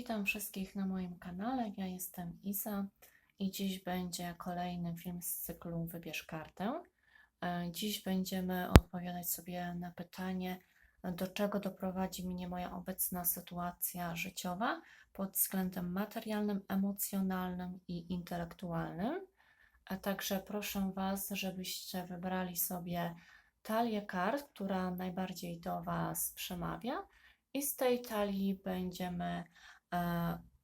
Witam wszystkich na moim kanale. Ja jestem Iza i dziś będzie kolejny film z cyklu Wybierz kartę. E, Dziś będziemy odpowiadać sobie na pytanie, do czego doprowadzi mnie moja obecna sytuacja życiowa pod względem materialnym, emocjonalnym i intelektualnym. A także proszę Was, żebyście wybrali sobie talię kart, która najbardziej do Was przemawia. I z tej talii będziemy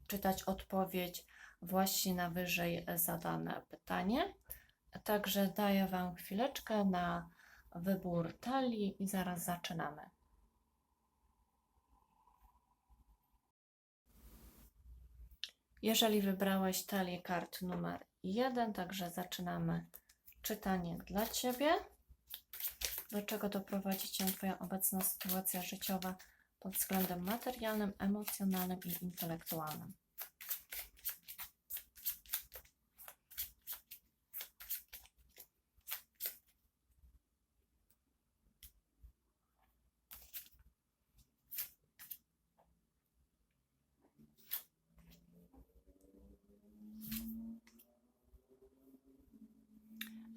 czytać odpowiedź właśnie na wyżej zadane pytanie. Także daję Wam chwileczkę na wybór talii i zaraz zaczynamy. Jeżeli wybrałeś talię kart numer 1, także zaczynamy czytanie dla Ciebie. Do czego doprowadzi Cię Twoja obecna sytuacja życiowa pod względem materialnym, emocjonalnym i intelektualnym?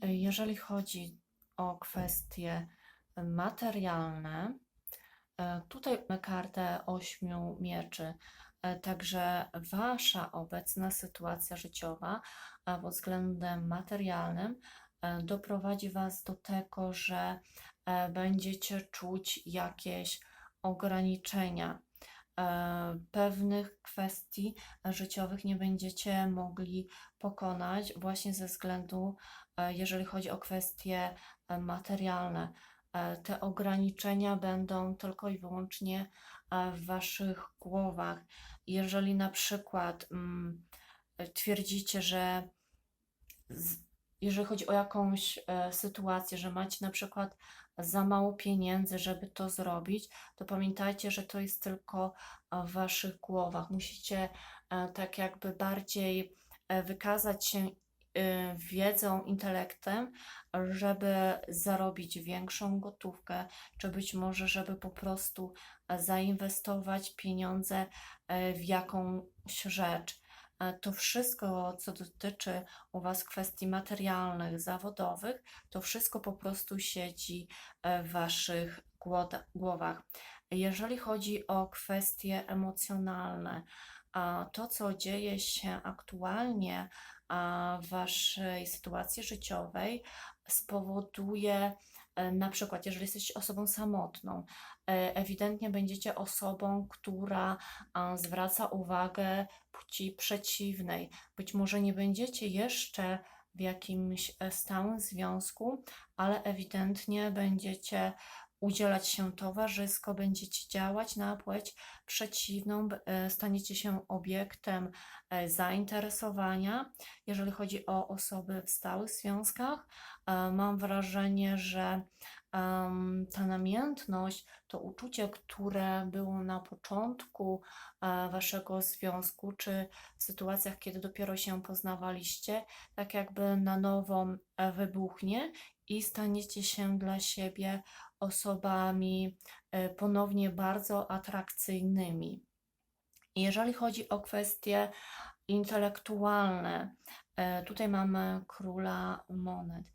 Jeżeli chodzi o kwestie materialne, tutaj mamy kartę ośmiu mieczy. E, Także wasza obecna sytuacja życiowa pod względem materialnym e, doprowadzi was do tego, że e, będziecie czuć jakieś ograniczenia. E, Pewnych kwestii życiowych nie będziecie mogli pokonać właśnie ze względu, e, jeżeli chodzi o kwestie e, materialne. E, Te ograniczenia będą tylko i wyłącznie e, w waszych głowach. Jeżeli na przykład mm, twierdzicie, że jeżeli chodzi o jakąś e, sytuację, że macie na przykład za mało pieniędzy, żeby to zrobić, to pamiętajcie, że to jest tylko e, w waszych głowach. Musicie e, tak jakby bardziej e, wykazać się e, wiedzą, intelektem, żeby zarobić większą gotówkę, czy być może, żeby po prostu e, zainwestować pieniądze e, w jakąś rzecz. E, To wszystko, co dotyczy u Was kwestii materialnych, zawodowych, to wszystko po prostu siedzi w Waszych głowach. Jeżeli chodzi o kwestie emocjonalne, to, co dzieje się aktualnie Waszej sytuacji życiowej, spowoduje, e, na przykład, jeżeli jesteście osobą samotną, e, ewidentnie będziecie osobą, która zwraca uwagę płci przeciwnej. Być może nie będziecie jeszcze w jakimś e, stałym związku, ale ewidentnie będziecie udzielać się towarzysko, będziecie działać na płeć przeciwną, e, staniecie się obiektem e, zainteresowania. Jeżeli chodzi o osoby w stałych związkach, e, mam wrażenie, że ta namiętność, to uczucie, które było na początku waszego związku, czy w sytuacjach, kiedy dopiero się poznawaliście, tak jakby na nowo wybuchnie i staniecie się dla siebie osobami e, ponownie bardzo atrakcyjnymi. Jeżeli chodzi o kwestie intelektualne, e, tutaj mamy króla monet.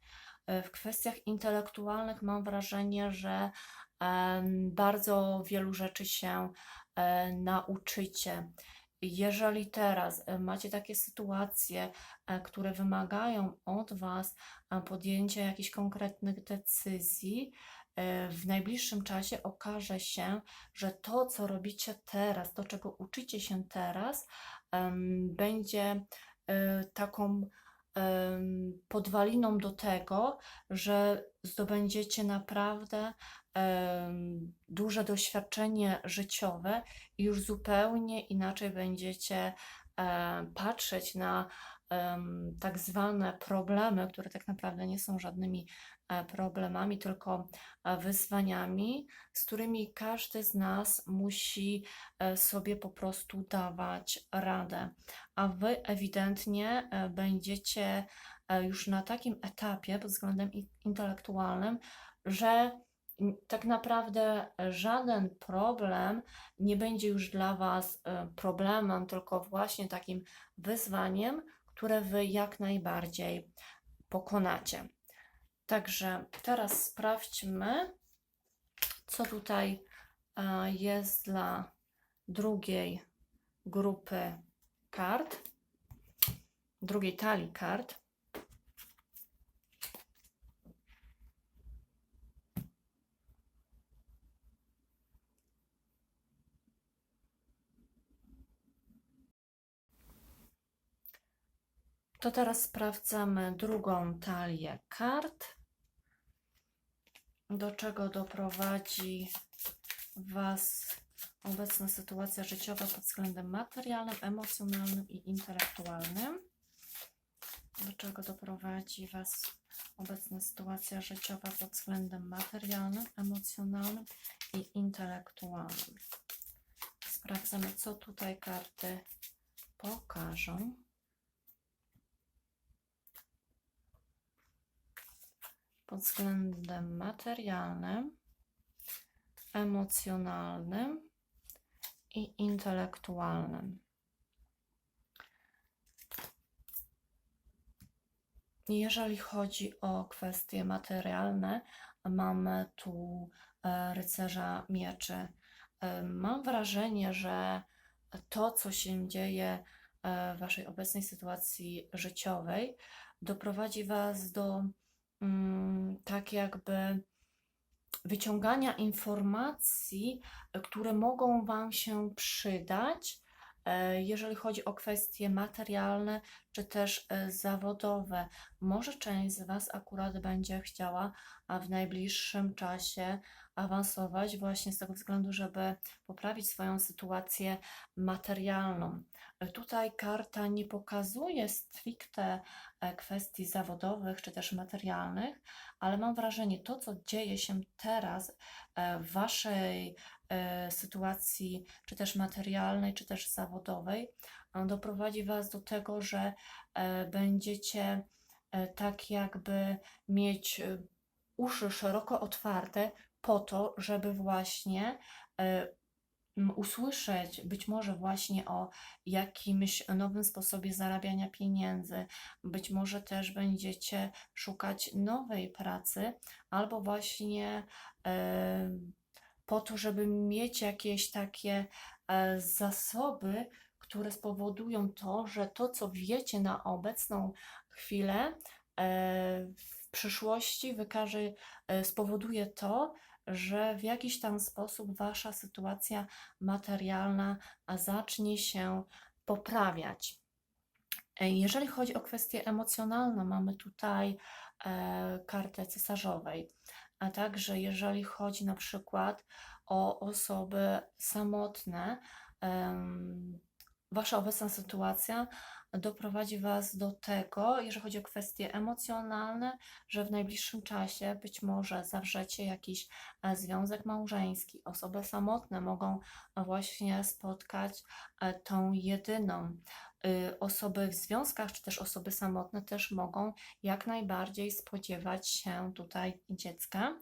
E, W kwestiach intelektualnych mam wrażenie, że bardzo wielu rzeczy się nauczycie. Jeżeli teraz e, macie takie sytuacje, e, które wymagają od Was e, podjęcia jakichś konkretnych decyzji, w najbliższym czasie okaże się, że to, co robicie teraz, to, czego uczycie się teraz, będzie taką podwaliną do tego, że zdobędziecie naprawdę duże doświadczenie życiowe i już zupełnie inaczej będziecie patrzeć na tak zwane problemy, które tak naprawdę nie są żadnymi e, problemami, tylko e, wyzwaniami, z którymi każdy z nas musi e, sobie po prostu dawać radę. A wy ewidentnie będziecie już na takim etapie pod względem intelektualnym, że tak naprawdę żaden problem nie będzie już dla Was e, problemem, tylko właśnie takim wyzwaniem, które Wy jak najbardziej pokonacie. Także teraz sprawdźmy, co tutaj e, jest dla drugiej grupy kart, drugiej talii kart. To teraz sprawdzamy drugą talię kart. Do czego doprowadzi Was obecna sytuacja życiowa pod względem materialnym, emocjonalnym i intelektualnym? Do czego doprowadzi Was obecna sytuacja życiowa pod względem materialnym, emocjonalnym i intelektualnym? Sprawdzamy, co tutaj karty pokażą. Pod względem materialnym, emocjonalnym i intelektualnym. Jeżeli chodzi o kwestie materialne, mamy tu e, rycerza mieczy. E, Mam wrażenie, że to, co się dzieje e, w Waszej obecnej sytuacji życiowej, doprowadzi Was do tak jakby wyciągania informacji, e, które mogą Wam się przydać, e, jeżeli chodzi o kwestie materialne czy też e, zawodowe. Może część z Was akurat będzie chciała w najbliższym czasie awansować właśnie z tego względu, żeby poprawić swoją sytuację materialną. Tutaj karta nie pokazuje stricte e, kwestii zawodowych czy też materialnych, ale mam wrażenie, to co dzieje się teraz e, w Waszej e, sytuacji, czy też materialnej, czy też zawodowej, doprowadzi Was do tego, że będziecie tak jakby mieć uszy szeroko otwarte po to, żeby właśnie e, usłyszeć być może właśnie o jakimś nowym sposobie zarabiania pieniędzy, być może też będziecie szukać nowej pracy, albo właśnie e, po to, żeby mieć jakieś takie e, zasoby, które spowodują to, że to, co wiecie na obecną chwilę, w przyszłości wykaże, spowoduje to, że w jakiś tam sposób wasza sytuacja materialna zacznie się poprawiać. Jeżeli chodzi o kwestie emocjonalne, mamy tutaj e, kartę cesarzowej, a także jeżeli chodzi na przykład o osoby samotne, wasza obecna sytuacja doprowadzi Was do tego, jeżeli chodzi o kwestie emocjonalne, że w najbliższym czasie być może zawrzecie jakiś e, związek małżeński. Osoby samotne mogą e, właśnie spotkać e, tą jedyną. Y, Osoby w związkach, czy też osoby samotne też mogą jak najbardziej spodziewać się tutaj dziecka.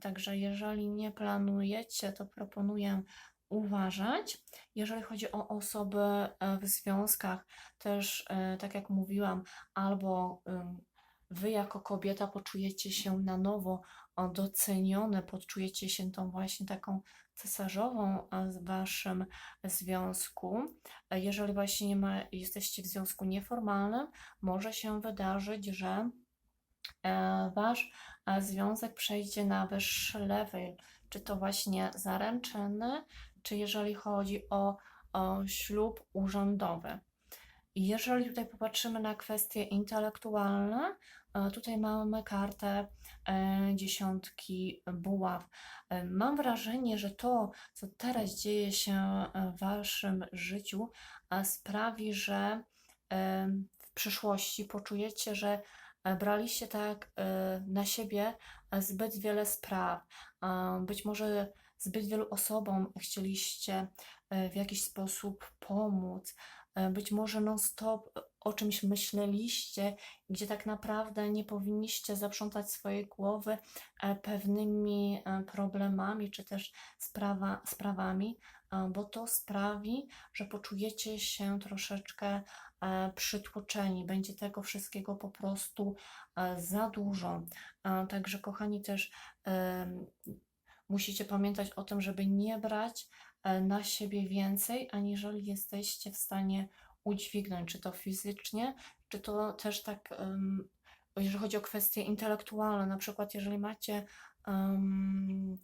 Także jeżeli nie planujecie, to proponuję uważać. Jeżeli chodzi o osoby e, w związkach, też e, tak jak mówiłam, albo wy jako kobieta poczujecie się na nowo docenione, poczujecie się tą właśnie taką cesarzową e, w waszym związku. E, Jeżeli właśnie nie ma, jesteście w związku nieformalnym, może się wydarzyć, że e, wasz e, związek przejdzie na wyższy level, czy to właśnie zaręczyny, czy jeżeli chodzi o, o ślub urzędowy. Jeżeli tutaj popatrzymy na kwestie intelektualne, e, tutaj mamy kartę e, dziesiątki buław. E, Mam wrażenie, że to, co teraz dzieje się w waszym życiu, sprawi, że w przyszłości poczujecie, że braliście tak na siebie zbyt wiele spraw. Być może zbyt wielu osobom chcieliście e, w jakiś sposób pomóc. E, Być może non-stop o czymś myśleliście, gdzie tak naprawdę nie powinniście zaprzątać swojej głowy e, pewnymi e, problemami czy też sprawa, sprawami, e, bo to sprawi, że poczujecie się troszeczkę e, przytłoczeni. Będzie tego wszystkiego po prostu e, za dużo. E, Także, kochani, też musicie pamiętać o tym, żeby nie brać e, na siebie więcej, aniżeli jesteście w stanie udźwignąć, czy to fizycznie, czy to też tak, em, jeżeli chodzi o kwestie intelektualne, na przykład jeżeli macie em,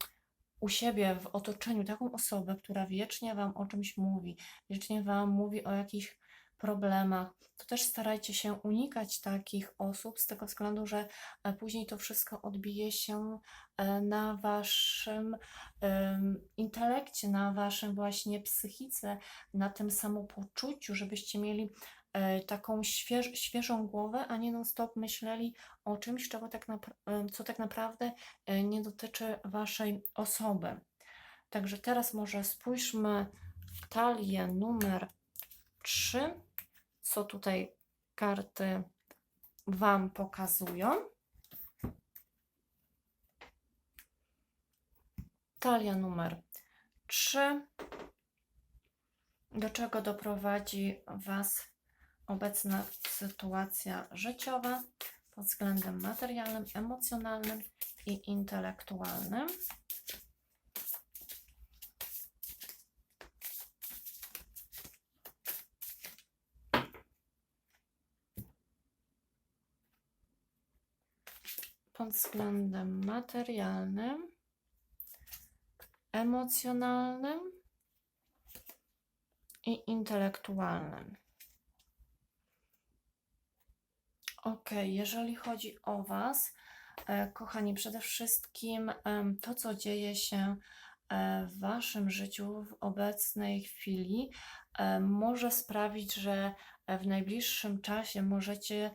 u siebie w otoczeniu taką osobę, która wiecznie Wam o czymś mówi, wiecznie Wam mówi o jakichś problemach, to też starajcie się unikać takich osób z tego względu, że e, później to wszystko odbije się e, na Waszym intelekcie, na Waszym właśnie psychice, na tym samopoczuciu, żebyście mieli e, taką śwież, świeżą głowę, a nie non-stop myśleli o czymś, czego tak co tak naprawdę nie dotyczy Waszej osoby. Także teraz może spójrzmy w talię numer 3, co tutaj karty Wam pokazują. Talia numer 3. Do czego doprowadzi Was obecna sytuacja życiowa pod względem materialnym, emocjonalnym i intelektualnym? Pod względem materialnym, emocjonalnym i intelektualnym. Ok, jeżeli chodzi o Was, e, kochani, przede wszystkim to, co dzieje się e, w Waszym życiu w obecnej chwili, e, może sprawić, że w najbliższym czasie możecie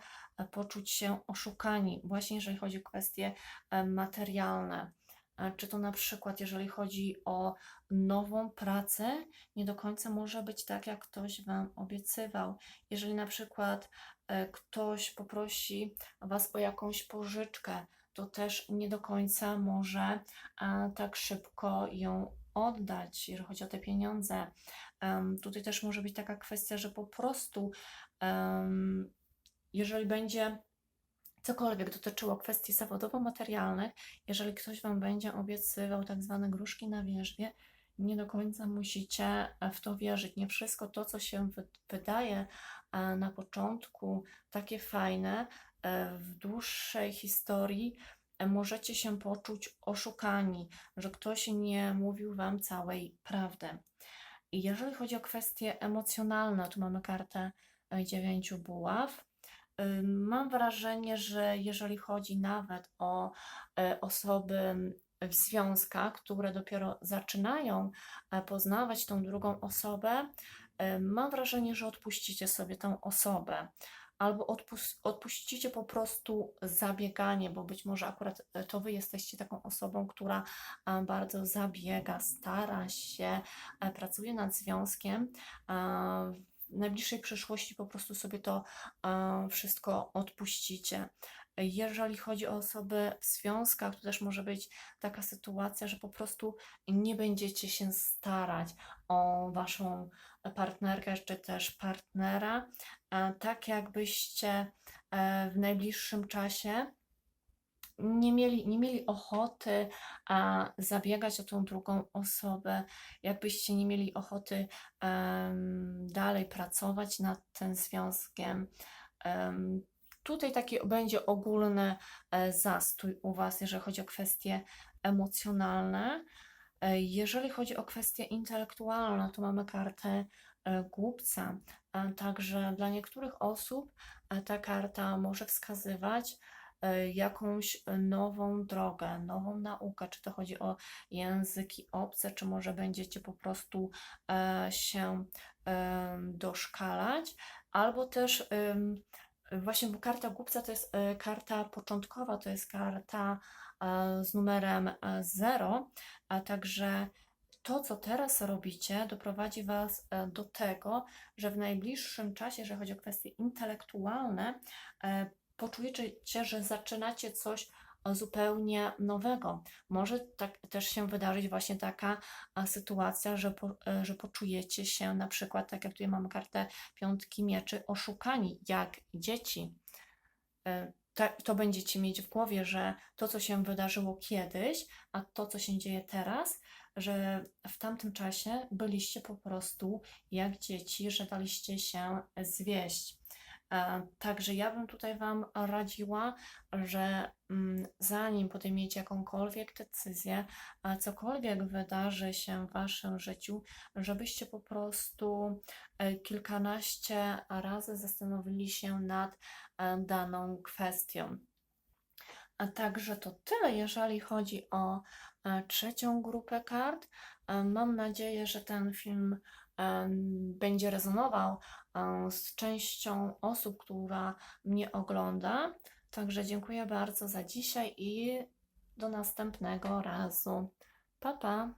poczuć się oszukani, właśnie jeżeli chodzi o kwestie e, materialne. E, Czy to na przykład, jeżeli chodzi o nową pracę, nie do końca może być tak, jak ktoś Wam obiecywał. Jeżeli na przykład e, ktoś poprosi Was o jakąś pożyczkę, to też nie do końca może tak szybko ją oddać, jeżeli chodzi o te pieniądze. Tutaj też może być taka kwestia, że po prostu, jeżeli będzie cokolwiek dotyczyło kwestii zawodowo-materialnych, jeżeli ktoś Wam będzie obiecywał tak zwane gruszki na wierzbie, nie do końca musicie w to wierzyć. Nie wszystko to, co się wy- wydaje e, na początku takie fajne, e, w dłuższej historii e, możecie się poczuć oszukani, że ktoś nie mówił Wam całej prawdy. I jeżeli chodzi o kwestie emocjonalne, tu mamy kartę dziewięciu buław. Mam wrażenie, że jeżeli chodzi nawet o e, osoby w związkach, które dopiero zaczynają e, poznawać tą drugą osobę, e, mam wrażenie, że odpuścicie sobie tę osobę. Albo odpuścicie po prostu zabieganie, bo być może akurat to Wy jesteście taką osobą, która bardzo zabiega, stara się, pracuje nad związkiem. Najbliższej przyszłości po prostu sobie to e, wszystko odpuścicie. Jeżeli chodzi o osoby w związkach, to też może być taka sytuacja, że po prostu nie będziecie się starać o waszą partnerkę czy też partnera, e, tak jakbyście e, w najbliższym czasie nie mieli, nie mieli ochoty a, zabiegać o tą drugą osobę, jakbyście nie mieli ochoty em, dalej pracować nad tym związkiem. Em, tutaj taki będzie ogólny e, zastój u Was, jeżeli chodzi o kwestie emocjonalne. E, Jeżeli chodzi o kwestie intelektualne, to mamy kartę e, głupca. E, Także dla niektórych osób e, ta karta może wskazywać jakąś nową drogę, nową naukę, czy to chodzi o języki obce, czy może będziecie po prostu e, się em, doszkalać, albo też właśnie, bo karta głupca to jest e, karta początkowa, to jest karta e, z numerem 0, a także to, co teraz robicie, doprowadzi Was e, do tego, że w najbliższym czasie, jeżeli chodzi o kwestie intelektualne, e, poczujecie, że zaczynacie coś e, zupełnie nowego. Może tak też się wydarzyć właśnie taka a, sytuacja, że, po, e, że poczujecie się na przykład, tak jak tutaj mamy kartę piątki mieczy, oszukani, jak dzieci. E, To będziecie mieć w głowie, że to, co się wydarzyło kiedyś, a to, co się dzieje teraz, że w tamtym czasie byliście po prostu jak dzieci, że daliście się zwieść. E, Także ja bym tutaj Wam radziła, że mm, zanim podejmiecie jakąkolwiek decyzję, a cokolwiek wydarzy się w Waszym życiu, żebyście po prostu e, kilkanaście razy zastanowili się nad e, daną kwestią. A także to tyle, jeżeli chodzi o trzecią grupę kart. Mam nadzieję, że ten film będzie rezonował z częścią osób, która mnie ogląda. Także dziękuję bardzo za dzisiaj i do następnego razu. Pa, pa!